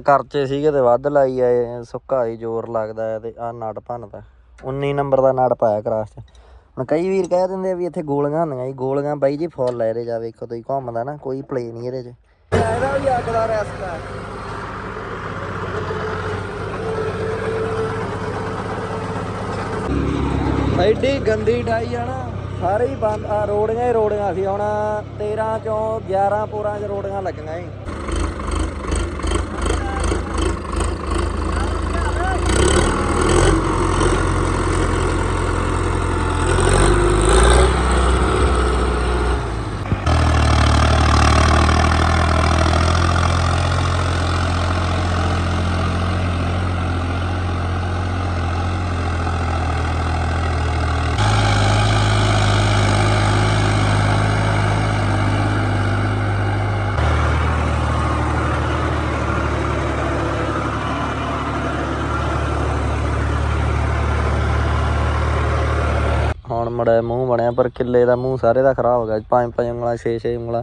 ਕਰਚੇ ਸੀਗੇ ਤੇ ਵੱਧ ਲਾਈ ਆਏ ਸੁੱਕਾ ਹੀ ਜ਼ੋਰ ਲੱਗਦਾ ਹੈ ਤੇ ਆ ਨਟ ਭੰਨਦਾ 19 ਨੰਬਰ ਦਾ ਨਟ ਪਾਇਆ ਕਰਾਸ ਚ। ਹੁਣ ਕਈ ਵੀਰ ਕਹਿ ਦਿੰਦੇ ਆ ਵੀ ਇੱਥੇ ਗੋਲੀਆਂ ਹੁੰਦੀਆਂ ਜੀ, ਗੋਲੀਆਂ ਬਾਈ ਜੀ ਫੁੱਲ ਲੈ ਇਹਦੇ ਜਾ ਵੇਖੋ ਤੁਸੀਂ ਘੁੰਮਦਾ ਨਾ, ਕੋਈ ਪਲੇ ਨਹੀਂ ਇਹਦੇ ਚ। ਇਹਦਾ ਵੀ ਅੱਗ ਦਾ ਰਸਤਾ ਐਡੀ ਗੰਦੀ ਡਾਈ ਆ ਨਾ, ਸਾਰੇ ਹੀ ਬੰਦ ਆ ਰੋੜੀਆਂ ਹੀ ਰੋੜੀਆਂ ਸੀ, ਹੁਣ 13 ਚੋਂ 11 ਪੋਰਾਂ ਚ ਰੋੜੀਆਂ ਲੱਗੀਆਂ ਏ ਹੁਣ ਮੜਾ ਮੂੰਹ ਬਣਿਆ, ਪਰ ਕਿੱਲੇ ਦਾ ਮੂੰਹ ਸਾਰੇ ਦਾ ਖਰਾਬ ਹੋ ਗਿਆ। ਪੰਜ ਪੰਜ ਉਂਗਲਾਂ, ਛੇ ਛੇ ਉਂਗਲਾਂ,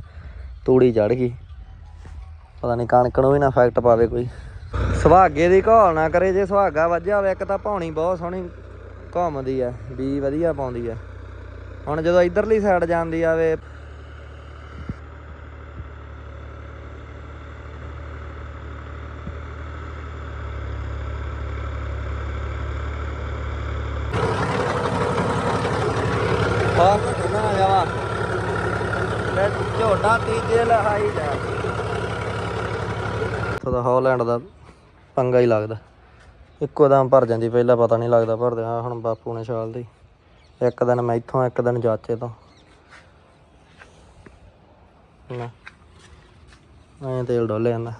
ਤੂੜੀ ਚੜ ਗਈ। ਪਤਾ ਨਹੀਂ ਕਣਕ ਨੂੰ ਵੀ ਨਾ ਇਫੈਕਟ ਪਾਵੇ ਕੋਈ। ਸੁਹਾਗੇ ਦੀ ਘਾਲ ਨਾ ਕਰੇ, ਜੇ ਸੁਹਾਗਾ ਵੱਜਿਆ ਹੋਵੇ, ਇੱਕ ਤਾਂ ਪੌਣੀ ਬਹੁਤ ਸੋਹਣੀ ਘੁੰਮਦੀ ਆ, ਬੀ ਵਧੀਆ ਪਾਉਂਦੀ ਆ। ਹੁਣ ਜਦੋਂ ਇਧਰਲੀ ਸਾਈਡ ਜਾਂਦੀ ਆਵੇ ਹਾਂ ਕਿੰਨਾ ਜਾਵਾ ਮੈਂ ਝੋਟਾ ਤੀਜੇ ਲਹਾਈ ਜਾ ਤਾਂ ਹਾਲੈਂਡ ਦਾ ਪੰਗਾ ਹੀ ਲੱਗਦਾ। ਇੱਕੋ ਦਮ ਭਰ ਜਾਂਦੀ, ਪਹਿਲਾਂ ਪਤਾ ਨਹੀਂ ਲੱਗਦਾ ਭਰਦੇ ਆ ਹੁਣ ਬਾਪੂ ਨੇ ਛਾਲ ਦੀ ਇੱਕ ਦਿਨ ਮੈਂ ਇੱਥੋਂ, ਇੱਕ ਦਿਨ ਜਾਚੇ ਤੋਂ। ਨਾ, ਐਂ ਤੇਲ ਡੋਲੇ ਜਾਂਦਾ।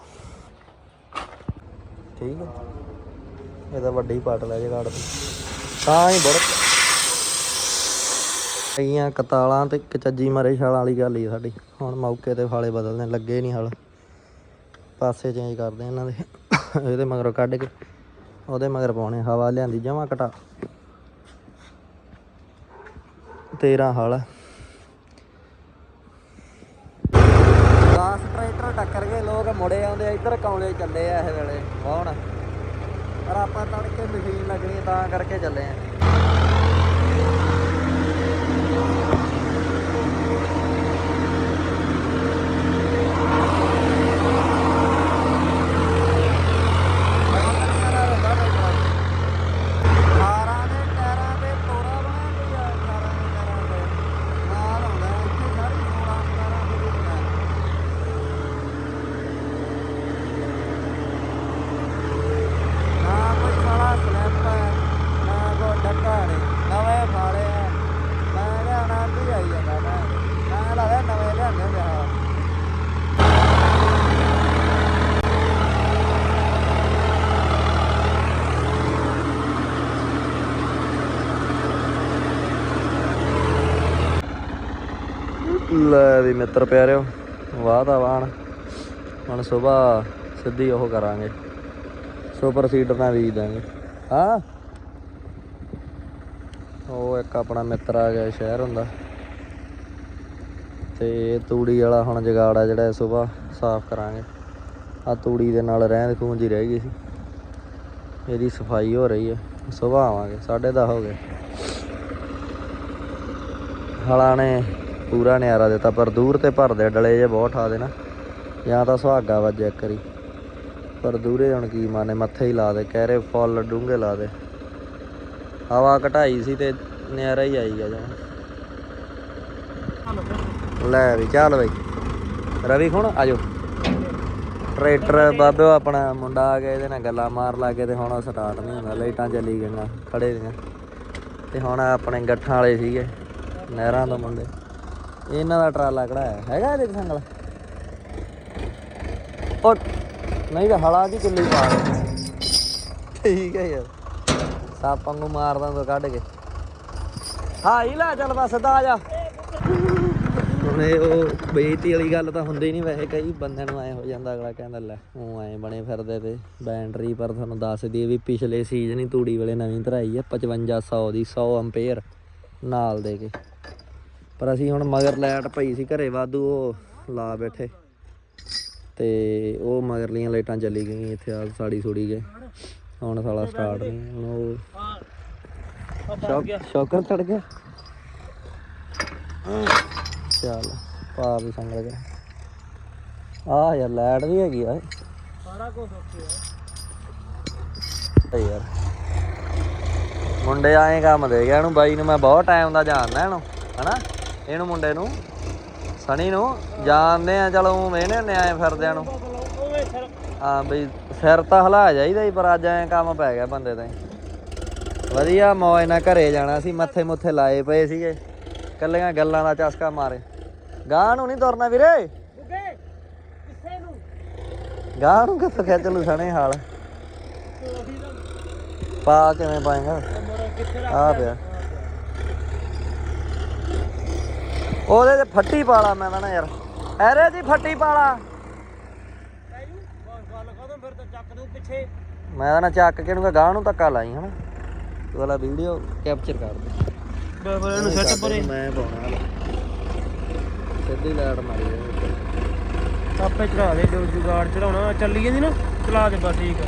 ਠੀਕ ਹੈ ਇਹ ਤਾਂ ਵੱਡੀ ਪਾਟ ਲੈ ਜੇ ਗਾੜ ਦੀ ਤਾਂ ਹੀ ਬੜ ਕਈਆਂ ਕਤਾਲਾਂ ਤੇ ਕਚੱਜੀ ਮਰੇ ਛਾਲਾਂ ਵਾਲੀ ਗੱਲ ਹੀ ਸਾਡੀ। ਹੁਣ ਮੌਕੇ ਤੇ ਫਾਲੇ ਬਦਲਨੇ ਲੱਗੇ ਨਹੀਂ ਹਾਲ। ਪਾਸੇ ਚੇਂਜ ਕਰਦੇ ਇਹਨਾਂ ਦੇ। ਇਹਦੇ ਮਗਰੋਂ ਕੱਢ ਕੇ ਉਹਦੇ ਮਗਰ ਪਾਉਣੇ ਹਵਾ ਲਿਆਂਦੀ ਜਮਾ ਘਟਾ 13 ਹਲ। 10 ਟਰੈਕਟਰ ਟੱਕਰ ਗਏ ਲੋਕ ਮੁੜੇ ਆਉਂਦੇ ਆ, ਇੱਧਰ ਕੌਲੇ ਚੱਲੇ ਆ ਇਹ ਵੇਲੇ ਕੌਣ? ਪਰ ਆਪਾਂ ਤੜਕੇ ਮਸ਼ੀਨ ਲੱਗਣੀ ਤਾਂ ਕਰਕੇ ਚੱਲੇ ਆ ਕਾਰਾਂ ਦੇ ਟਾਇਰਾਂ ਤੇ ਤੋਰਾ ਬਣਾ ਕੋਈ ਆ ਕਾਰਾਂ ਦੇ ਟਾਇਰਾਂ ਤੇ ਮਾਲ ਆਉਂਦਾ ਇੱਥੇ ਸਾਰੀ 16 17 ਦੀ ਵੀ ਬਣਾ ਨਾ ਕੋਈ ਸਾਲਾ ਸਲੈਪ ਹੈ ਨਾ ਕੋਈ ਡੱਕਾ ਨੇ ਨਵੇਂ ਫਾਲੇ ਆ ਮੈਂ ਕਿਹਾ ਆਨੰਦ ਹੀ ਆਈ ਜਾਂਦਾ ਮੈਂ ਮੈਂ ਲੱਗਦਾ ਨਵੇਂ ਲਿਆਂਦੇ ਹੁੰਦੇ ਆ ਲੈ ਵੀ ਮਿੱਤਰ ਪਿਆਰਿਓ, ਵਾਹ ਦਾ ਵਾਣ ਹੁਣ ਸਵੇਰ ਸਿੱਧੀ ਉਹ ਕਰਾਂਗੇ। ਸੁਪਰ ਸੀਡਰ ਨਾਲ ਬੀਜ ਦਾਂਗੇ ਹਾਂ? ਉਹ ਇੱਕ ਆਪਣਾ ਮਿੱਤਰ ਆ ਗਿਆ ਸ਼ਹਿਰ ਹੁੰਦਾ। ਤੇ ਤੂੜੀ ਵਾਲਾ ਹੁਣ ਜਗਾੜ ਆ ਜਿਹੜਾ ਸਵੇਰ ਸਾਫ਼ ਕਰਾਂਗੇ। ਆ ਤੂੜੀ ਦੇ ਨਾਲ ਰਹਿੰਦ ਖੂੰਜ ਹੀ ਰਹਿ ਗਈ ਸੀ। ਇਹਦੀ ਸਫ਼ਾਈ ਹੋ ਰਹੀ ਹੈ ਸਵੇਰ ਆਵਾਂਗੇ 10:30 ਹੋ ਗਏ। ਹਲਾਂ ਨੇ ਪੂਰਾ ਨਿਆਰਾ ਦਿੱਤਾ, ਪਰ ਦੂਰ ਤੇ ਭਰਦੇ ਡਲੇ ਜੇ ਬਹੁਤ ਠਾ ਦੇ ਨਾ। ਜਾਂ ਤਾਂ ਸੁਹਾਗਾ ਵੱਜਿਆ ਇੱਕ ਵਾਰੀ। ਪਰ ਦੂਰੇ ਹੁਣ ਕੀ ਮਾਨੇ, ਮੱਥੇ ਹੀ ਲਾ ਦੇ ਕਹਿ ਰਹੇ ਫੁੱਲ ਡੂੰਘੇ ਲਾ ਦੇ। ਹਵਾ ਘਟਾਈ ਸੀ ਤੇ ਨਿਆਰਾ ਹੀ ਆਈ ਗਿਆ ਜਾਂ। ਲੈ ਵੀ, ਚੱਲ ਬਈ। ਰਵੀ ਖੁਣ, ਆਜੋ। ਟਰੈਕਟਰ ਬਾਬਿਓ ਆਪਣਾ ਮੁੰਡਾ ਆ ਗਿਆ, ਇਹਦੇ ਨਾਲ ਗੱਲਾਂ ਮਾਰ ਲਾ ਕੇ ਤੇ ਹੁਣ ਸਟਾਰਟ ਨਹੀਂ ਹੁੰਦਾ, ਲਾਈਟਾਂ ਚਲੀ ਗਈਆਂ ਖੜੇ ਦੀਆਂ। ਤੇ ਹੁਣ ਆਪਣੇ ਗੱਠਾਂ ਵਾਲੇ ਸੀਗੇ, ਨਹਿਰਾਂ ਦੇ ਮੁੰਡੇ। ਇਹਨਾਂ ਦਾ ਟਰਾਲਾ ਕਢਾਇਆ। ਹੈਗਾ ਇਹਦੇ ਸੰਗਲ? ਉਹ ਨਹੀਂ ਤਾਂ ਹਲਾ ਦੀ ਕਿੱਲੀ ਪਾ ਦੇ। ਠੀਕ ਹੈ ਯਾਰ। ਸਾਪਾਂ ਨੂੰ ਮਾਰਦਾ ਤੋ ਕੱਢ ਕੇ। ਹਾਂ ਹੀ ਲੈ ਚੱਲ ਬਸ ਸਿੱਧਾ ਆ ਜਾ। ਹੁਣ ਇਹ ਉਹ ਬੇਇੱਜ਼ਤੀ ਵਾਲੀ ਗੱਲ ਤਾਂ ਹੁੰਦੀ ਨਹੀਂ ਵੈਸੇ ਕਈ ਬੰਦਿਆਂ ਨੂੰ ਐ ਹੋ ਜਾਂਦਾ ਅਗਲਾ ਕਹਿੰਦਾ ਲੈ ਉਹ ਐ ਬਣੇ ਫਿਰਦੇ ਤੇ। ਬੈਟਰੀ ਪਰ ਤੁਹਾਨੂੰ ਦੱਸ ਦਈਏ ਵੀ ਪਿਛਲੇ ਸੀਜ਼ਨ ਹੀ ਤੂੜੀ ਵੇਲੇ ਨਵੀਂ ਧਰਾਈ ਆ 5500 ਦੀ 100 ਐਂਪੀਅਰ ਨਾਲ ਦੇ ਕੇ। ਪਰ ਅਸੀਂ ਹੁਣ ਮਗਰ ਲਾਈਟ ਪਈ ਸੀ ਘਰੇ ਵਾਧੂ ਉਹ ਲਾ ਬੈਠੇ। ਤੇ ਉਹ ਮਗਰਲੀਆਂ ਲਾਈਟਾਂ ਚੱਲੀ ਗਈਆਂ ਇੱਥੇ ਆ ਸਾੜੀ ਸੁੜੀ ਗਏ ਹੁਣ ਸਾਲਾ ਸਟਾਰਟ ਨਹੀਂ ਹੁਣ ਉਹ ਸ਼ੌਕਰ ਚੜ ਗਿਆ। ਚੱਲ ਪਾ ਵੀ ਸੰਗਲ ਗਿਆ ਆ ਯਾਰ ਲਾਈਟ ਵੀ ਹੈਗੀ ਆ ਸਾਰਾ ਕੁਝ ਓਕੇ ਆ। ਯਾਰ ਮੁੰਡੇ ਆਏ ਕੰਮ ਦੇ ਗਿਆ ਇਹਨੂੰ ਬਾਈ ਨੂੰ ਮੈਂ ਬਹੁਤ ਟਾਈਮ ਦਾ ਜਾਣਦਾ ਇਹਨੂੰ ਹਨਾ? ਇਹਨੂੰ ਮੁੰਡੇ ਨੂੰ ਸਣੀ ਨੂੰ, ਜਾਣਦੇ ਆ, ਚਲੋ ਵੇਹਨੇ ਹੁੰਦੇ ਆਏ ਫਿਰਦਿਆਂ ਨੂੰ। ਹਾਂ ਬਈ, ਸਿਰ ਤਾਂ ਹਲਾ ਜਾਈਦਾ ਹੀ ਪਰ ਅੱਜ ਐ ਕੰਮ ਪੈ ਗਿਆ ਬੰਦੇ ਤੇ ਵਧੀਆ ਮੌਜ ਨਾਲ ਘਰੇ ਜਾਣਾ ਸੀ, ਮੱਥੇ ਮੁੱਥੇ ਲਾਏ ਪਏ ਸੀਗੇ। ਕੱਲੀਆਂ ਗੱਲਾਂ ਦਾ ਚਸਕਾ ਮਾਰੇ। ਗਾਂ ਨੂੰ ਨਹੀਂ ਤੁਰਨਾ ਵੀਰੇ। ਬੁੱਗੇ ਨੂੰ ਗਾਂ ਨੂੰ ਕਿੱਥੋਂ ਖਿੱਚ ਲੂ ਸਣੇ ਹਾਲ? ਪਾ ਕਿਵੇਂ ਪਾਏਗਾ? ਆ ਪਿਆ। ਉਹਦੇ ਤੇ ਫੱਟੀ ਪਾਲਾ ਮੈਂ ਤਾਂ ਨਾ ਯਾਰ। ਐਰੇ ਜੀ ਫੱਟੀ ਪਾਲਾ। ਤਾਂ ਚੱਕ ਦੂ ਮੈਂ ਤਾਂ ਨਾ ਚੱਕ ਕੇ ਨੂੰ ਗਾਂ ਨੂੰ ਧੱਕਾ ਲਾਈ ਹਨਾ? ਤੂੰ ਵਾਲਾ ਵੀਡੀਓ ਕੈਪਚਰ ਕਰ ਦੇ। ਬਸ ਇਹਨੂੰ ਸੈੱਟ ਪਰੇ ਮੈਂ ਪਾਉਣਾ। ਸਿੱਧੀ ਲਾਈਟ ਮਾਰੀ। ਆਪੇ ਚੜਾ ਦੇ ਜੋ ਜੁਗਾੜ ਚੜਾਉਣਾ ਚੱਲੀ ਜਾਂਦੀ ਨਾ ਚਲਾ ਦੇ ਬਸ ਠੀਕ ਆ।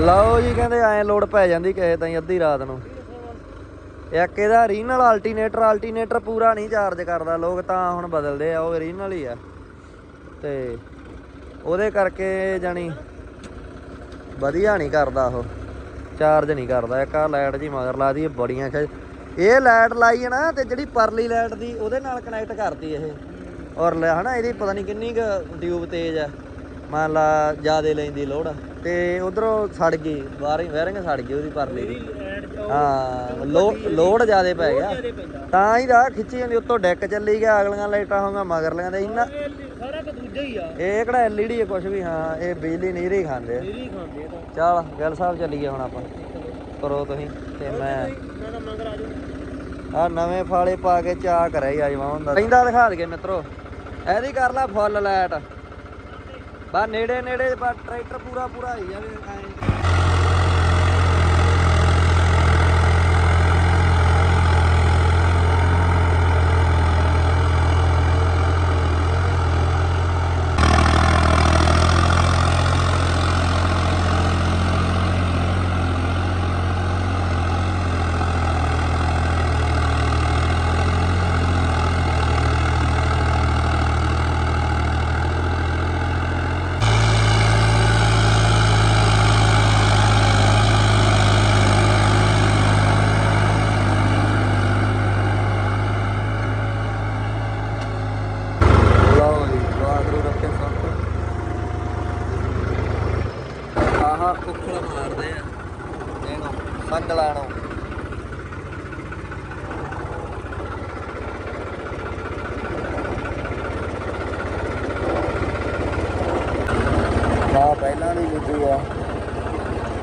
ਲਓ ਜੀ ਕਹਿੰਦੇ ਐਂ ਲੋਡ ਪੈ ਜਾਂਦੀ ਕਿਸੇ ਤਾਈਂ ਅੱਧੀ ਰਾਤ ਨੂੰ। ਇੱਕ ਇਹਦਾ ਰੀਨਲ ਅਲਟਰਨੇਟਰ ਅਲਟਰਨੇਟਰ ਪੂਰਾ ਨਹੀਂ ਚਾਰਜ ਕਰਦਾ। ਲੋਕ ਤਾਂ ਹੁਣ ਬਦਲਦੇ ਆ, ਉਹ ਰੀਨਲ ਹੀ ਆ। ਤੇ ਉਹਦੇ ਕਰਕੇ ਜਾਣੀ ਵਧੀਆ ਨਹੀਂ ਕਰਦਾ ਉਹ। ਚਾਰਜ ਨਹੀਂ ਕਰਦਾ। ਇੱਕ ਆ ਲਾਈਟ ਜੀ ਮਗਰ ਲਾ ਦੀ ਬੜੀਆਂ ਇਹ ਲਾਈਟ ਲਾਈ ਹੈ ਨਾ ਤੇ ਜਿਹੜੀ ਪਰਲੀ ਲਾਈਟ ਦੀ ਉਹਦੇ ਨਾਲ ਕਨੈਕਟ ਕਰਦੀ ਇਹ। ਔਰ ਹਨਾ, ਇਹਦੀ ਪਤਾ ਨਹੀਂ ਕਿੰਨੀ ਕੁ ਟਿਊਬ ਤੇਜ਼ ਆ। ਮੰਨ ਲਾ ਜਿਆਦੇ ਲੈਂਦੀ ਲੋਡ ਤੇ ਉਧਰੋਂ ਸੜ ਗਈ ਬਾਹਰ ਹੀ ਵਾਇਰਿੰਗ ਸੜ ਗਈ ਉਹਦੀ ਪਰਲੀ ਦੀ। ਹਾਂ ਲੋਡ ਜਿਆਦੇ ਪੈ ਗਿਆ। ਦੇ ਤਾਂ ਹੀ ਦਾ ਖਿੱਚੀ ਜਾਂਦੀ ਉੱਤੋਂ ਡੈਕ ਚੱਲੀ ਗਿਆ ਅਗਲੀਆਂ ਲਾਈਟਾਂ ਹੋਈਆਂ ਮਗਰਲੀਆਂ ਦੇ ਇੰਨਾ ਸਾਰਾ ਕੁ ਦੂਜਾ ਹੀ ਆ। ਇਹ ਕਿਹੜਾ ਐਲਈਡੀ ਹੈ ਕੁਝ ਵੀ ਹਾਂ ਇਹ ਬਿਜਲੀ ਨਹੀਂ ਰਹੀ ਖਾਂਦੇ ਆ। ਮੇਰੀ ਖਾਂਦੇ ਤਾਂ। ਚੱਲ ਗਿੱਲ ਸਾਹਿਬ ਚੱਲੀਏ ਹੁਣ ਆਪਾਂ। ਕਰੋ ਤੁਸੀਂ ਤੇ ਮੈਂ ਮੈਂ ਤਾਂ ਮੰਗਰ ਆ ਆ ਨਵੇਂ ਫਾਲੇ ਪਾ ਕੇ ਚਾਹ ਕਰਿਆ ਹੀ ਆਜਵਾ ਹੁੰਦਾ ਕਹਿੰਦਾ ਦਿਖਾ ਦਗੇ ਮਿੱਤਰੋ। ਇਹਦੀ ਕਰ ਲੈ ਫੁੱਲ ਲਾਈਟ। ਬਾ ਨੇੜੇ ਨੇੜੇ ਬਾ ਟਰੈਕਟਰ ਪੂਰਾ ਪੂਰਾ ਹੀ ਜਾਵੇ ਐਂ। ਲਓ ਜੀ ਵਾਗਰੂ ਰੱਖੇ ਸਭ ਆਹਾ ਕੁੱਖਲ ਮਾਰਦੇ ਆ ਇਹਨੂੰ ਸੰਗਲਾਂ ਨੂੰ ਹਾਂ, ਪਹਿਲਾਂ ਦੀ ਜੁੱਜੂ ਆ।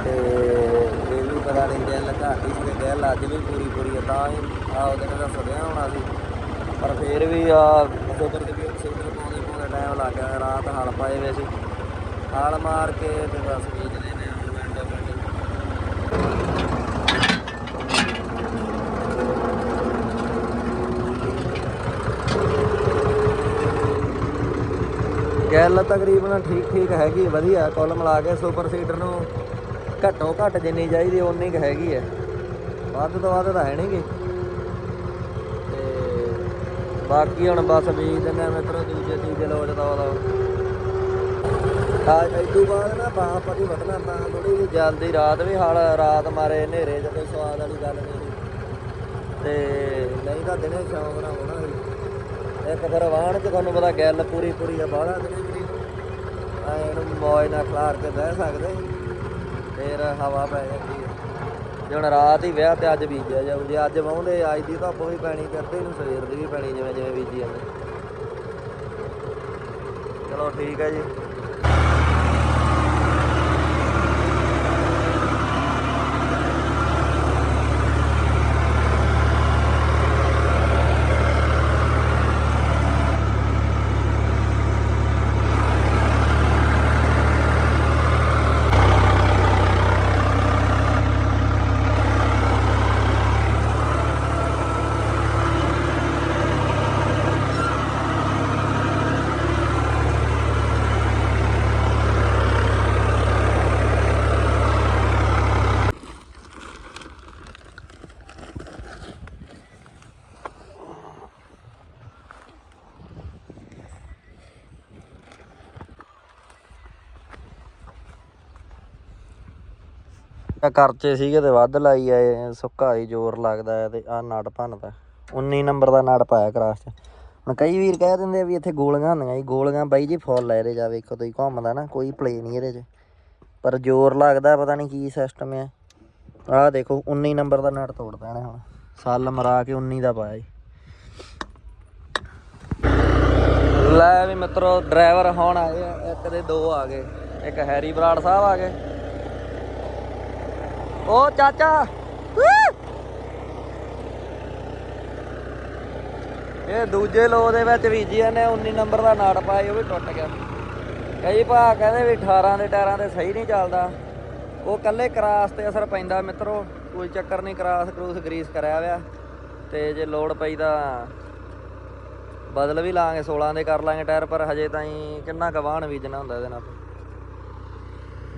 ਤੇ ਇਹ ਵੀ ਪਤਾ ਨਹੀਂ ਦਿਲ ਘਾਟੀ ਸੀ ਤੇ ਦਿਲ ਅੱਜ ਵੀ ਪੂਰੀ ਪੂਰੀ ਆ, ਤਾਂ ਹੀ ਆ ਉਹਦੇ ਨਾਲ ਸੁਣਿਆ ਹੋਣਾ ਸੀ। ਪਰ ਫੇਰ ਵੀ ਆ ਸ਼ੁਕਰ ਤੇ ਵੀ ਸਿਗਨਲ ਪਾਉਂਦੇ ਪਾਉਂਦੇ ਟਾਈਮ ਲੱਗ ਗਿਆ, ਰਾਤ ਹਲ ਪਾਏ ਵੇ ਸੀ। ਹਲ ਮਾਰ ਕੇ ਤੇ ਬਸ ਬੀਜਦੇ ਨੇ ਆ ਮਿੰਟੋ ਮਿੰਟ ਗੱਲ ਤਕਰੀਬਨ ਠੀਕ ਠੀਕ ਹੈਗੀ, ਵਧੀਆ। ਕੁੱਲ ਮਿਲਾ ਕੇ ਸੁਪਰ ਸੀਡਰ ਨੂੰ ਘੱਟੋ ਘੱਟ ਜਿੰਨੀ ਚਾਹੀਦੀ, ਓਨੀ ਕੁ ਹੈਗੀ ਹੈ। ਵੱਧ ਤੋਂ ਵੱਧ ਤਾਂ ਹੈ ਨਹੀਂਗੀ ਤੇ ਬਾਕੀ ਹੁਣ ਬਸ ਬੀਜ ਦਿੰਦੇ ਆ ਮਿੱਤਰੋ, ਦੂਜੇ ਤੀਜੇ ਲੋਟ ਦਾ ਉਹਦਾ ਆ ਇਸ ਤੋਂ ਬਾਅਦ ਨਾ ਬਾਹ ਪਤੀ ਵਧਣਾ ਤਾਂ ਥੋੜੀ ਜਿਹੀ ਜਲਦੀ ਰਾਤ ਵੀ ਹਾਲ, ਰਾਤ ਮਾਰੇ ਹਨੇਰੇ, ਜਦੋਂ ਸਵਾਦ ਵਾਲੀ ਗੱਲ ਨਹੀਂ। ਤੇ ਨਹੀਂ ਤਾਂ ਦਿਨੇ ਸ਼ੌਂਕ ਨਾਲ ਹੋਣਾ ਸੀ। ਇੱਕ ਫਿਰ ਵਾਹਣ ਚ ਤੁਹਾਨੂੰ ਪਤਾ ਗੱਲ ਪੂਰੀ ਪੂਰੀ ਆ, ਬਾਹਲਾ ਦਿਨੇ ਵੀ ਐਨ ਮੌਜ ਨਾਲ ਖਲਾਰ ਕੇ ਬਹਿ ਸਕਦੇ। ਫੇਰ ਹਵਾ ਪੈ ਜਾਂਦੀ ਹੈ ਜੇ ਹੁਣ ਰਾਤ ਹੀ ਵਿਆਹ ਤੇ ਅੱਜ ਬੀਜਿਆ ਜਾਊ, ਜੇ ਅੱਜ ਵਾਹੁੰਦੇ, ਅੱਜ ਦੀ ਧੁੱਪ ਵੀ ਪੈਣੀ ਤੇ ਅੱਧੇ ਨੂੰ ਸਵੇਰ ਦੀ ਵੀ ਪੈਣੀ ਜਿਵੇਂ ਜਿਵੇਂ ਬੀਜੀ ਜਾਂਦੇ। ਚਲੋ ਠੀਕ ਹੈ ਜੀ। ਕਰਚੇ ਸੀਗੇ ਤੇ ਵੱਧ ਲਾਈ ਆਏ ਸੁੱਕਾ ਹੀ ਜ਼ੋਰ ਲੱਗਦਾ ਹੈ ਤੇ ਆ ਨਟ ਭੰਨਦਾ। 19 ਨੰਬਰ ਦਾ ਨਟ ਪਾਇਆ ਕਰਾਸ ਚ। ਹੁਣ ਕਈ ਵੀਰ ਕਹਿ ਦਿੰਦੇ ਵੀ ਇੱਥੇ ਗੋਲੀਆਂ ਹੁੰਦੀਆਂ ਜੀ, ਗੋਲੀਆਂ ਬਾਈ ਜੀ ਫੁੱਲ ਲੈ ਜਾ ਵੇਖੋ ਤੁਸੀਂ ਘੁੰਮਦਾ ਨਾ, ਕੋਈ ਪਲੇ ਨਹੀਂ ਇਹਦੇ 'ਚ। ਪਰ ਜ਼ੋਰ ਲੱਗਦਾ, ਪਤਾ ਨਹੀਂ ਕੀ ਸਿਸਟਮ ਹੈ ਆਹ ਦੇਖੋ 19 ਨੰਬਰ ਦਾ ਨਟ ਤੋੜ ਦੇਣਾ ਹੁਣ। ਸੱਲ ਮਰਾ ਕੇ 19 ਦਾ ਪਾਇਆ ਜੀ। ਲੈ ਵੀ ਮਿੱਤਰੋ ਡਰਾਈਵਰ ਹੁਣ ਆਏ ਆ, ਇੱਕ ਦੇ ਦੋ ਆ ਗਏ। ਇੱਕ ਹੈਰੀ ਬਰਾੜ ਸਾਹਿਬ ਆ ਗਏ। ਓ ਚਾਚਾ। ਇਹ ਦੂਜੇ ਲੋ ਦੇ ਵਿੱਚ ਬੀਜੀ ਨੇ 19 ਨੰਬਰ ਦਾ ਨਾੜ ਪਾਇਆ ਉਹ ਵੀ ਟੁੱਟ ਗਿਆ। ਕਈ ਭਾ ਕਹਿੰਦੇ ਵੀ 18 ਦੇ ਟਾਇਰਾਂ ਤੇ ਸਹੀ ਨਹੀਂ ਚੱਲਦਾ। ਉਹ ਕੱਲੇ ਕਰਾਸ ਤੇ ਅਸਰ ਪੈਂਦਾ ਮਿੱਤਰੋ, ਕੋਈ ਚੱਕਰ ਨਹੀਂ ਕਰਾਸ ਕਰੂਸ ਗਰੀਸ ਕਰਿਆ ਹੋਇਆ। ਤੇ ਜੇ ਲੋਡ ਪਈ ਤਾਂ ਬਦਲ ਵੀ ਲਾਂਗੇ 16 ਦੇ ਕਰ ਲਾਂਗੇ ਟਾਇਰ, ਪਰ ਹਜੇ ਤਾਈਂ ਕਿੰਨਾ ਕਵਾਣ ਬੀਜਣਾ ਹੁੰਦਾ ਇਹਦੇ ਨਾਲ।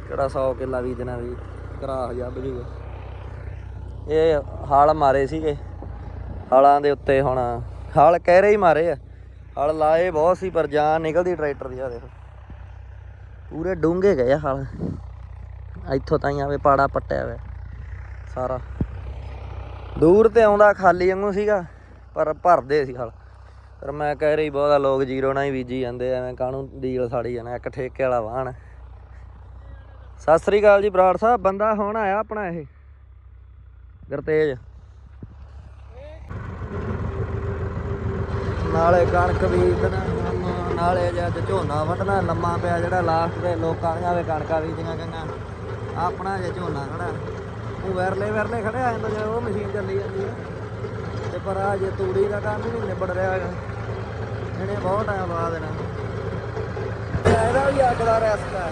ਕਿਹੜਾ 100 ਕਿੱਲਾ ਬੀਜਣਾ ਵੀ। ਕਰਾਹ ਜੱਬ ਜੂਗਾ ਇਹ ਹਲ ਮਾਰੇ ਸੀਗੇ। ਹਲਾਂ ਦੇ ਉੱਤੇ ਹੁਣ ਹਲ ਕਹਿ ਰਹੇ ਹੀ ਮਾਰੇ ਆ। ਹਲ ਲਾਏ ਬਹੁਤ ਸੀ, ਪਰ ਜਾਨ ਨਿਕਲਦੀ ਟਰੈਕਟਰ ਦੀ ਆ ਦੇਖੋ। ਪੂਰੇ ਡੂੰਘੇ ਗਏ ਆ ਹਲ। ਇੱਥੋਂ ਤਾਈਂ ਆਵੇ ਪਾੜਾ ਪੱਟਿਆ ਹੋਇਆ। ਸਾਰਾ। ਦੂਰ ਤੇ ਆਉਂਦਾ ਖਾਲੀ ਵਾਂਗੂ ਸੀਗਾ, ਪਰ ਭਰਦੇ ਸੀ ਹਲ। ਪਰ ਮੈਂ ਕਹਿ ਰਹੀ ਬਹੁਤਾ ਲੋਕ ਜ਼ੀਰੋ ਨਾਲ ਹੀ ਬੀਜੀ ਜਾਂਦੇ ਐਵੇਂ ਕਾਹਨੂੰ ਡੀਲ ਸਾੜੀ ਜਾਣਾ, ਇੱਕ ਠੇਕੇ ਵਾਲਾ ਵਾਹਣ। ਸਤਿ ਸ੍ਰੀ ਅਕਾਲ ਜੀ ਬਰਾੜ ਸਾਹਿਬ, ਬੰਦਾ ਹੁਣ ਆਇਆ ਆਪਣਾ ਇਹ। ਗੁਰਤੇਜ। ਨਾਲੇ ਕਣਕ ਬੀਜਣਾ, ਨਾਲੇ ਜੇ ਝੋਨਾ ਵੱਢਣਾ, ਲੰਮਾ ਪਿਆ ਜਿਹੜਾ ਲਾਸਟ ਤੇ ਲੋਕਾਂ ਦੀਆਂ ਵੇ ਕਣਕਾਂ ਬੀਜੀਆਂ ਗਈਆਂ ਆਪਣਾ ਜੇ ਝੋਨਾ ਖੜਾ, ਉਹ ਵੈਰਲੇ ਵਰਲੇ ਖੜਿਆ ਜਾਂਦਾ ਜੇ ਉਹ ਮਸ਼ੀਨ ਚੱਲੀ ਜਾਂਦੀ ਹੈ ਤੇ ਪਰ ਆ ਜੇ ਤੂੜੀ ਦਾ ਕੰਮ ਹੀ ਨਹੀਂ ਨਿਬੜ ਰਿਹਾ ਹੈਗਾ। ਇਹਨੇ ਬਹੁਤ ਟਾਈਮ ਬਾਅਦ ਇਹਨਾਂ ਇਹਦਾ ਵੀ ਅੱਗ ਦਾ ਰੈਸਟ ਹੈ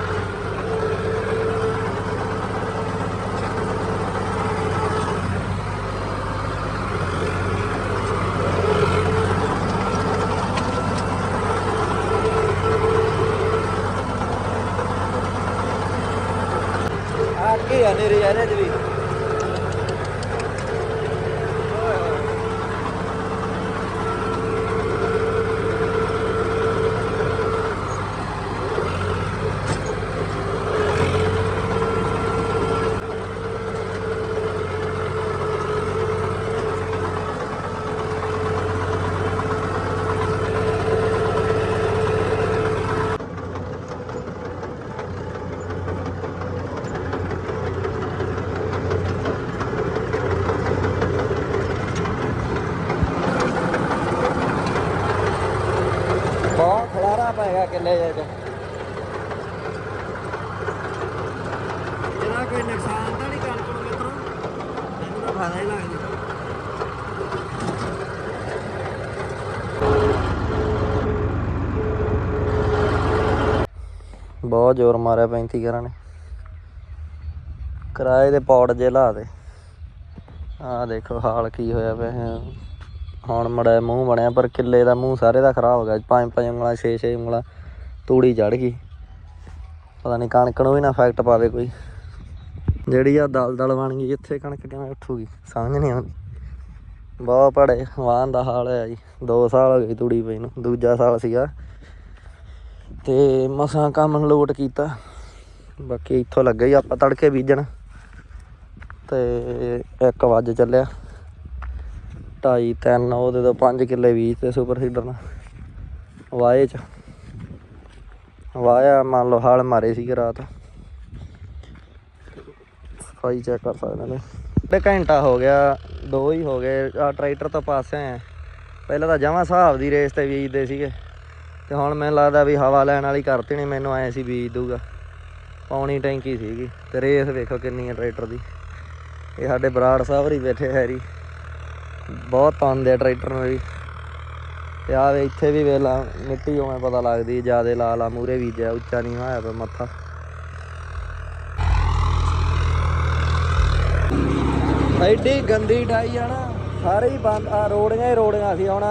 ਬਹੁਤ ਜ਼ੋਰ ਮਾਰਿਆ 35 ਕਰਾਂ ਨੇ। ਕਿਰਾਏ ਦੇ ਪੌੜ ਜੇ ਲਾ ਦੇ। ਆਹ ਦੇਖੋ ਹਾਲ ਕੀ ਹੋਇਆ ਪਿਆ ਹੁਣ ਮੜਾ ਮੂੰਹ ਬਣਿਆ, ਪਰ ਕਿੱਲੇ ਦਾ ਮੂੰਹ ਸਾਰੇ ਦਾ ਖਰਾਬ ਹੋ ਗਿਆ। ਪੰਜ ਪੰਜ ਉਂਗਲਾਂ, ਛੇ ਛੇ ਉਂਗਲਾਂ, ਤੂੜੀ ਚੜ ਗਈ। ਪਤਾ ਨਹੀਂ ਕਣਕ ਨੂੰ ਵੀ ਨਾ ਇਫੈਕਟ ਪਾਵੇ ਕੋਈ। ਜਿਹੜੀ ਆ ਦਲ ਦਲ ਬਣ ਗਈ ਇੱਥੇ ਕਣਕ ਕਿਵੇਂ ਉੱਠੂਗੀ, ਸਮਝ ਨਹੀਂ ਆਉਂਦੀ। ਬਹੁਤ ਭੜੇ ਵਾਹਨ ਦਾ ਹਾਲ ਹੋਇਆ ਜੀ। 2 ਸਾਲ ਹੋ ਗਏ ਤੂੜੀ ਪਈ ਨੂੰ, ਦੂਜਾ ਸਾਲ ਸੀਗਾ। ਤੇ ਮਸਾਂ ਕੰਮ ਲੋਟ ਕੀਤਾ। ਬਾਕੀ ਇੱਥੋਂ ਲੱਗਾ ਹੀ ਆਪਾਂ ਤੜਕੇ ਬੀਜਣ। ਤੇ 1 ਵਜ ਚੱਲਿਆ। ਢਾਈ, ਤਿੰਨ ਦੇ ਤੋਂ 5 ਕਿੱਲੇ ਬੀਜ ਤੇ ਸੁਪਰ ਸੀਡਰ ਨਾਲ। ਵਾਏ ਚ। ਵਾਇਆ ਮੰਨ ਲਓ ਹਾਲ ਮਾਰੇ ਸੀਗੇ ਰਾਤ। ਸਫ਼ਾਈ ਚੈੱਕ ਕਰ ਸਕਦੇ ਨੇ। ਤੇ ਘੰਟਾ ਹੋ ਗਿਆ, ਦੋ ਹੀ ਹੋ ਗਏ। ਆ ਟਰੈਕਟਰ ਤੋਂ ਪਾਸੇ ਆ। ਪਹਿਲਾਂ ਤਾਂ ਜਮਾਂ ਹਿਸਾਬ ਦੀ ਰੇਸ ਤੇ ਬੀਜਦੇ ਸੀਗੇ। ਤੇ ਹੁਣ ਮੈਨੂੰ ਲੱਗਦਾ ਵੀ ਹਵਾ ਲੈਣ ਵਾਲੀ ਕਰਤੀ ਨਹੀਂ, ਮੈਨੂੰ ਐ ਸੀ ਬੀਜ ਦੂਗਾ ਪੌਣੀ ਟੈਂਕੀ ਸੀਗੀ ਤੇ ਰੇਸ ਵੇਖੋ ਕਿੰਨੀ ਹੈ ਟਰੈਕਟਰ ਦੀ। ਇਹ ਸਾਡੇ ਬਰਾੜ ਸਾਹਿਬ ਹੀ ਬੈਠੇ ਹੈਰੀ ਬਹੁਤ ਪਾਉਂਦੇ ਆ ਟਰੈਕਟਰ ਨੂੰ ਵੀ। ਤੇ ਆ ਇੱਥੇ ਵੀ ਵੇਲਾ, ਮਿੱਟੀ ਉਵੇਂ ਪਤਾ ਲੱਗਦੀ, ਜਿਆਦੇ ਲਾਲ ਆ, ਮੂਰੇ ਬੀਜਿਆ, ਉੱਚਾ ਨਹੀਂ ਹੋਇਆ ਪਿਆ ਮੱਥਾ। ਐਡੀ ਗੰਦੀ ਡਾਈ ਆ ਨਾ। ਸਾਰੇ ਹੀ ਬੰਦ ਆ ਰੋੜੀਆਂ ਹੀ ਰੋੜੀਆਂ ਸੀ। ਹੁਣ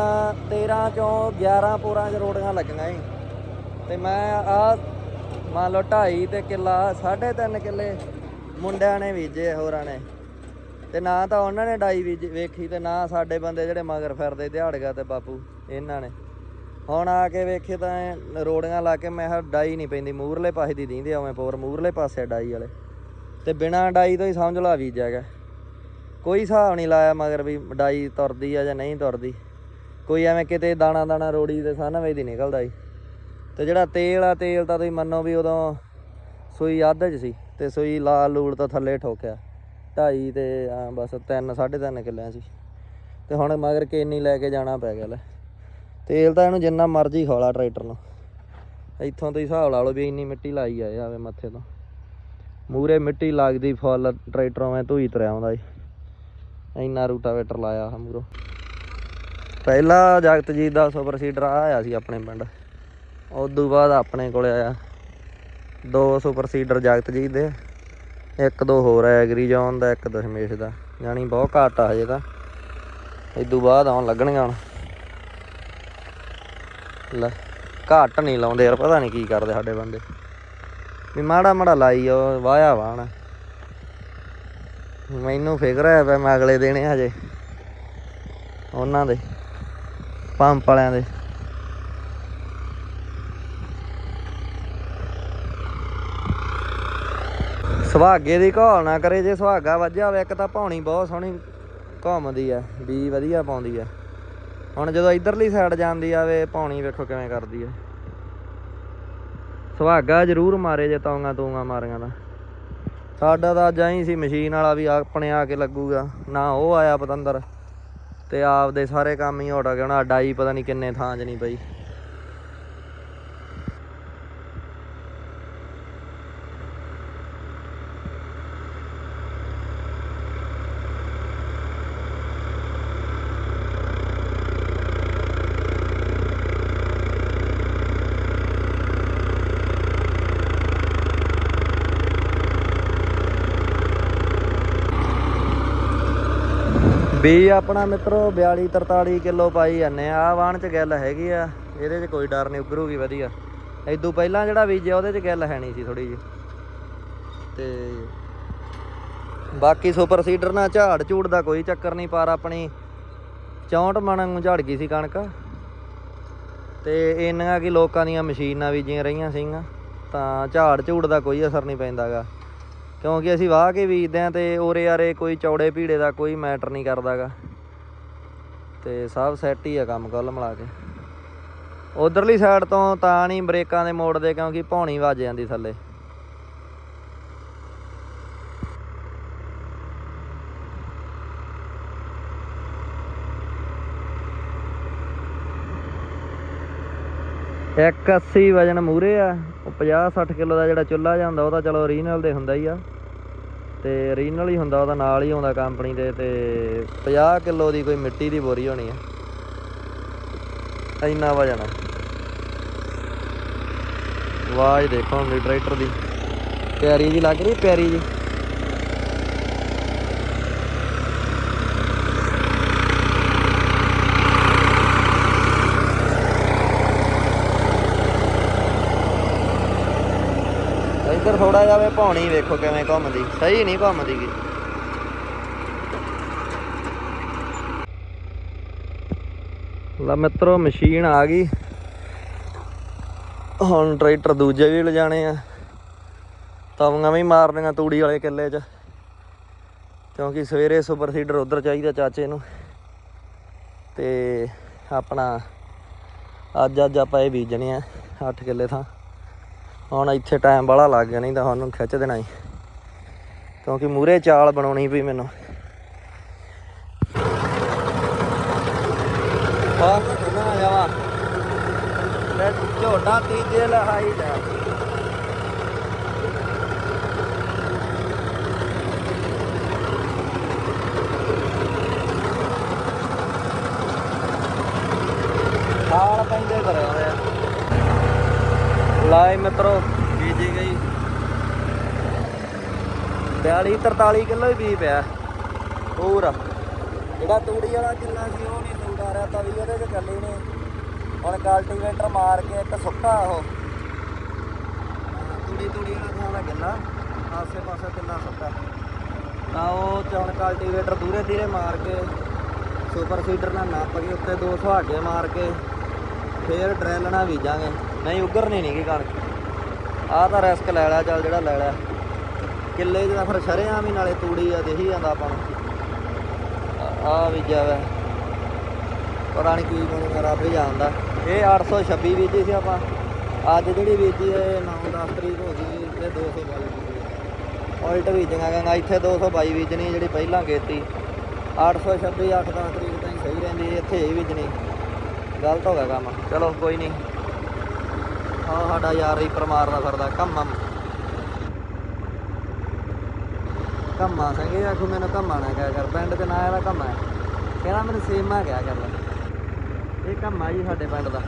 13 ਚੋਂ 11 ਪੂਰਾਂ ਚ ਰੋੜੀਆਂ ਲੱਗੀਆਂ ਏ ਤੇ ਮੈਂ ਆ ਮੰਨ ਲਓ ਢਾਈ ਤੇ ਕਿੱਲਾ 3.5 ਕਿੱਲੇ ਮੁੰਡਿਆਂ ਨੇ ਬੀਜੇ ਹੋਰਾਂ ਨੇ। ਤੇ ਨਾ ਤਾਂ ਉਹਨਾਂ ਨੇ ਡਾਈ ਬੀਜ, ਵੇਖੀ ਤੇ ਨਾ ਸਾਡੇ ਬੰਦੇ ਜਿਹੜੇ ਮਗਰ ਫਿਰਦੇ ਦਿਹਾੜਗਾ ਤੇ ਬਾਪੂ, ਇਹਨਾਂ ਨੇ। ਹੁਣ ਆ ਕੇ ਵੇਖੇ ਤਾਂ ਐਂ, ਰੋੜੀਆਂ ਲਾ ਕੇ ਮੈਂ ਕਿਹਾ ਡਾਈ ਨਹੀਂ ਪੈਂਦੀ, ਮੂਰਲੇ ਪਾਸੇ ਦੀ ਦੀਂਦੇ ਆਵੇਂ ਪੋਰ ਮੂਰਲੇ ਪਾਸੇ ਡਾਈ ਵਾਲੇ। ਤੇ ਬਿਨਾ ਡਾਈ ਤੋਂ ਹੀ ਸਮਝ ਲਾ ਬੀਜਿਆ ਗਿਆ। ਕੋਈ ਹਿਸਾਬ ਨਹੀਂ ਲਾਇਆ ਮਗਰ ਵੀ ਡਾਈ ਤੁਰਦੀ ਆ ਜਾਂ ਨਹੀਂ ਤੁਰਦੀ। ਕੋਈ ਐਵੇਂ ਕਿਤੇ ਦਾਣਾ ਦਾਣਾ ਰੋੜੀ ਦੇ ਸਾਨਵੇਂ ਦੀ ਨਿਕਲਦਾ ਜੀ। ਤੇ ਜਿਹੜਾ ਤੇਲ ਆ, ਤੇਲ ਤਾਂ ਤੁਸੀਂ ਮੰਨੋ ਵੀ ਉਦੋਂ ਸੂਈ ਅੱਧ 'ਚ ਸੀ ਤੇ ਸੂਈ ਲਾਲ ਲੂੜ ਤੋਂ ਥੱਲੇ ਠੋਕਿਆ। ਢਾਈ ਤੇ ਆ ਬਸ 3 3.5 ਕਿੱਲਿਆਂ ਸੀ। ਤੇ ਹੁਣ ਮਗਰ ਕਿੰਨੀ ਲੈ ਕੇ ਜਾਣਾ ਪੈ ਗਿਆ ਲੈ। ਤੇਲ ਤਾਂ ਇਹਨੂੰ ਜਿੰਨਾ ਮਰਜ਼ੀ ਖੋਲਾ ਟਰੈਕਟਰ ਨੂੰ। ਇੱਥੋਂ ਤੁਸੀਂ ਹਿਸਾਬ ਲਾ ਲਓ ਵੀ ਇੰਨੀ ਮਿੱਟੀ ਲਾਈ ਆਏ ਆਵੇ ਮੱਥੇ ਤੋਂ। ਮੂਰੇ ਮਿੱਟੀ ਲੱਗਦੀ ਫੁੱਲ, ਟਰੈਕਟਰੋਂ ਮੈਂ ਧੂਈ ਤੁਰਿਆ ਆਉਂਦਾ ਸੀ ਇੰਨਾ ਰੂਟਾਵੇਟਰ ਲਾਇਆ ਆ ਮੂਰੋ। ਪਹਿਲਾ ਜਗਤਜੀਤ ਦਾ ਸੁਪਰ ਸੀਡਰ ਆਇਆ ਸੀ ਆਪਣੇ ਪਿੰਡ। ਉਦੋਂ ਬਾਅਦ ਆਪਣੇ ਕੋਲੇ ਆਇਆ। ਦੋ ਸੁਪਰ ਸੀਡਰ ਜਗਤਜੀਤ ਦੇ। ਇੱਕ ਦੋ ਹੋਰ ਹੈ ਐਗਰੀ ਜੌਨ ਦਾ, ਇੱਕ ਦਸ਼ਮੇਸ਼ ਦਾ। ਜਾਣੀ ਬਹੁਤ ਘਾਟ ਆ ਹਜੇ ਤਾਂ। ਇਦੋਂ ਬਾਅਦ ਆਉਣ ਲੱਗਣਗੇ ਹੁਣ। ਲੈ, ਘੱਟ ਨਹੀਂ ਲਾਉਂਦੇ ਯਾਰ, ਪਤਾ ਨਹੀਂ ਕੀ ਕਰਦੇ ਸਾਡੇ ਬੰਦੇ। ਵੀ ਮਾੜਾ ਮਾੜਾ ਲਾਈ ਉਹ ਵਾਇਆ ਵਾਣ। ਮੈਨੂੰ ਫਿਕਰ ਹੈ ਪਿਆ ਮੈਂ ਅਗਲੇ ਦੇਣੇ ਹਜੇ। ਉਹਨਾਂ ਦੇ, ਪੰਪ ਵਾਲਿਆਂ ਦੇ। ਸੁਹਾਗੇ ਦੀ ਘਾਲ ਨਾ ਕਰੇ, ਜੇ ਸੁਹਾਗਾ ਵੱਜਿਆ ਹੋਵੇ, ਇੱਕ ਤਾਂ ਪੌਣੀ ਬਹੁਤ ਸੋਹਣੀ ਘੁੰਮਦੀ ਆ ਬੀ ਵਧੀਆ ਪਾਉਂਦੀ ਆ। ਹੁਣ ਜਦੋਂ ਇਧਰਲੀ ਸਾਈਡ ਜਾਂਦੀ ਆਵੇ ਪੌਣੀ ਵੇਖੋ ਕਿਵੇਂ ਕਰਦੀ ਆ। ਸੁਹਾਗਾ ਜ਼ਰੂਰ ਮਾਰੇ ਜੇ ਤੌਂਗਾ ਤੂੰਗਾ ਮਾਰੀਆਂ ਦਾ ਸਾਡਾ ਤਾਂ ਅੱਜ ਆਈ ਸੀ, ਮਸ਼ੀਨ ਵਾਲਾ ਵੀ ਆਪਣੇ ਆ ਕੇ ਲੱਗੂਗਾ। ਨਾ ਉਹ ਆਇਆ ਪਤੰਦਰ, ਤੇ ਆਪਦੇ ਸਾਰੇ ਕੰਮ ਹੀ ਹੋਟਾ ਗਿਆ ਹੁਣ ਡਾਈ ਪਤਾ ਨਹੀਂ ਕਿੰਨੇ ਥਾਂ 'ਚ ਨਹੀਂ ਪਈ। ਬੀ ਆਪਣਾ ਮਿੱਤਰੋ 42 43 ਕਿਲੋ ਪਾਈ ਜਾਂਦੇ ਆ। ਆਹ ਵਾਣ ਚ ਗੱਲ ਹੈਗੀ ਆ, ਇਹਦੇ 'ਚ ਕੋਈ ਡਰ ਨਹੀਂ, ਉਗਰੂਗੀ ਵਧੀਆ। ਇਦੋਂ ਪਹਿਲਾਂ ਜਿਹੜਾ ਬੀਜਿਆ, ਉਹਦੇ 'ਚ ਗੱਲ ਹੈ ਨਹੀਂ ਸੀ ਥੋੜੀ ਜਿਹੀ। ਤੇ ਬਾਕੀ ਸੁਪਰ ਸੀਡਰ ਨਾਲ ਝਾੜ ਝੂੜ ਦਾ ਕੋਈ ਚੱਕਰ ਨਹੀਂ, ਪਰ ਆਪਣੀ 64 ਮਣ ਨੂੰ ਝੜ ਗਈ ਸੀ ਕਣਕ। ਤੇ ਇੰਨੀਆਂ ਕਿ ਲੋਕਾਂ ਦੀਆਂ ਮਸ਼ੀਨਾਂ ਬੀਜੀਆਂ ਰਹੀਆਂ ਸੀਗੀਆਂ, ਤਾਂ ਝਾੜ ਝੂੜ ਦਾ ਕੋਈ ਅਸਰ ਨਹੀਂ ਪੈਂਦਾਗਾ। ਕਿਉਂਕਿ ਅਸੀਂ ਵਾਹ ਕੇ ਬੀਜਦੇ ਆ ਤੇ ਓਰੇ ਆਰੇ ਕੋਈ ਚੌੜੇ ਭੀੜੇ ਦਾ ਕੋਈ ਮੈਟਰ ਨਹੀਂ ਕਰਦਾਗਾ। ਤੇ ਸਭ ਸੈੱਟ ਹੀ ਆ ਕੰਮ ਕੱਲ ਮਿਲਾ ਕੇ। ਉਧਰਲੀ ਸਾਈਡ ਤੋਂ ਤਾਂ ਨਹੀਂ ਬ੍ਰੇਕਾਂ ਦੇ ਮੋੜ ਦੇ ਕਿਉਂਕਿ ਭੌਣੀ ਵੱਜ ਜਾਂਦੀ ਥੱਲੇ। ਇੱਕ 80 ਵਜਨ ਮੂਰੇ ਆ। ਉਹ 50 60 ਕਿਲੋ ਦਾ ਜਿਹੜਾ ਚੁੱਲਾ ਹੁੰਦਾ ਉਹ ਤਾਂ ਚਲੋ ਓਰੀਜਨਲ ਦੇ ਹੁੰਦਾ ਹੀ ਆ। ਤੇ ਓਰੀਜਨਲ ਹੀ ਹੁੰਦਾ ਉਹਦਾ ਨਾਲ ਹੀ ਆਉਂਦਾ ਕੰਪਨੀ ਦੇ ਤੇ 50 ਕਿਲੋ ਦੀ ਕੋਈ ਮਿੱਟੀ ਦੀ ਬੋਰੀ ਹੋਣੀ ਆ। ਇੰਨਾ ਵਜਨ ਆ। ਆਵਾਜ਼ ਦੇਖੋ ਹੁਣ ਟਰੈਕਟਰ ਦੀ। ਪਿਆਰੀ ਜੀ ਲੱਗ ਰਹੀ, ਪਿਆਰੀ ਜੀ ਇੱਧਰ ਥੋੜਾ ਜਿਹਾ ਵੇ ਪੌਣੀ ਵੇਖੋ ਕਿਵੇਂ ਘੁੰਮਦੀ। ਸਹੀ ਨਹੀਂ ਘੁੰਮਦੀ ਗੀ। ਲਾ ਮਿੱਤਰੋ, ਮਸ਼ੀਨ ਆ ਗਈ। ਹੁਣ ਟਰੈਕਟਰ ਦੂਜੇ ਵੀ ਲਿਜਾਣੇ ਆ। ਤਵੀਆਂ ਵੀ ਮਾਰਨੀਆਂ ਤੂੜੀ ਵਾਲੇ ਕਿੱਲੇ 'ਚ। ਕਿਉਂਕਿ ਸਵੇਰੇ ਸੁਪਰ ਸੀਡਰ ਉਧਰ ਚਾਹੀਦਾ ਚਾਚੇ ਨੂੰ। ਤੇ ਆਪਣਾ ਅੱਜ ਅੱਜ ਆਪਾਂ ਇਹ ਬੀਜਣੇ ਆ 8 ਕਿੱਲੇ ਥਾਂ। ਹੁਣ ਇੱਥੇ ਟਾਈਮ ਬਾਹਲਾ ਲੱਗ ਗਿਆ ਨਹੀਂ ਤਾਂ ਹੁਣ ਖਿੱਚ ਦੇਣਾ ਹੀ ਕਿਉਂਕਿ ਮੂਰੇ ਚਾਲ ਬਣਾਉਣੀ ਪਈ ਮੈਨੂੰ। ਬਾਹਰ ਨਾ ਜਾਵਾ ਤੇ ਝੋਟਾ ਤੀਜੇ ਲਹਾਈ ਦਾ ਹਾਲ ਪੈਂਦੇ ਕਰੇ ਹੋਏ ਲਾਏ ਮਿੱਤਰੋ। ਬੀਜੀ ਗਈ। 42 43 ਕਿਲੋ ਹੀ ਬੀ ਪਿਆ। ਪੂਰਾ ਜਿਹੜਾ ਤੂੜੀ ਵਾਲਾ ਕਿੱਲਾ ਸੀ ਉਹ ਨਹੀਂ ਆ ਰਿਹਾ ਤਾਂ ਵੀ ਉਹਦੇ ਚ ਚੱਲੀ ਨਹੀਂ। ਹੁਣ ਕਲਟੀਵੇਟਰ ਮਾਰ ਕੇ ਇੱਕ ਸੁੱਕਾ ਉਹ। ਤੂੜੀ ਤੂੜੀ ਵਾਲਾ ਥਾਂ ਦਾ ਕਿੱਲਾ। ਆਸੇ ਪਾਸੇ ਕਿੱਲਾ ਸੁੱਕਾ। ਤਾਂ ਉਹ ਚ ਹੁਣ ਕਲਟੀਵੇਟਰ ਦੂਰੇ ਧੀਰੇ ਮਾਰ ਕੇ ਸੁਪਰ ਸੀਡਰ ਨਾਲ ਨੱਪ ਕੇ ਉੱਤੇ ਦੋ ਸੁਹਾਗੇ ਮਾਰ ਕੇ ਫੇਰ ਡਰੈਲ ਨਾਲ ਬੀਜਾਂਗੇ। ਨਹੀਂ, ਉੱਗਰਨੀ ਨਹੀਂ ਗੀ ਕਣਕ। ਆਹ ਤਾਂ ਰਿਸਕ ਲੈ ਲਿਆ, ਚੱਲ ਜਿਹੜਾ ਲੈ ਲਿਆ। ਕਿੱਲੇ ਦਾ ਫਿਰ ਸ਼ਰੇਆਮ ਵੀ ਨਾਲੇ ਤੂੜੀ ਆ ਦੇਖੀ ਜਾਂਦਾ ਆਪਾਂ ਨੂੰ। ਆ ਬੀਜਿਆ ਵਾ ਪਤਾ ਨਹੀਂ ਕੀ ਮੈਨੂੰ ਰੱਬ ਹੀ ਜਾਣਦਾ। ਇਹ 826 ਬੀਜੀ ਸੀ ਆਪਾਂ। ਅੱਜ ਜਿਹੜੀ ਬੀਜੀ ਹੈ 9-10 ਤਰੀਕ ਹੋ ਗਈ ਇਹ 222 ਬੀਜੀ। ਉਲਟ ਬੀਜੀਆਂ ਕਹਿੰਦਾ ਇੱਥੇ 222 ਬੀਜਣੀ ਜਿਹੜੀ ਪਹਿਲਾਂ ਕੀਤੀ। 826 8-10 ਤਰੀਕ ਤਾਈਂ ਸਹੀ ਰਹਿੰਦੀ, ਇੱਥੇ ਇਹ ਬੀਜਣੀ। ਗਲਤ ਹੋ ਗਿਆ ਕੰਮ। ਚਲੋ, ਕੋਈ ਨਹੀਂ ਹਾਂ, ਸਾਡਾ ਯਾਰ ਹੀ ਰੀਪਰ ਦਾ ਫਿਰਦਾ, ਕੰਮਾ ਕੰਮਾ ਸੰਗੇ ਆਖੂ ਮੈਨੂੰ ਕੰਮਾ ਨਾ ਕਿਆ ਕਰ, ਪਿੰਡ ਦੇ ਨਾਂ ਇਹਦਾ ਕੰਮਾ ਹੈ ਕਹਿੰਦਾ ਮੈਨੂੰ ਸੇਮਾ ਕਿਆ ਕਰ ਲੈ ਇਹ ਕੰਮਾ ਜੀ ਸਾਡੇ ਪਿੰਡ ਦਾ।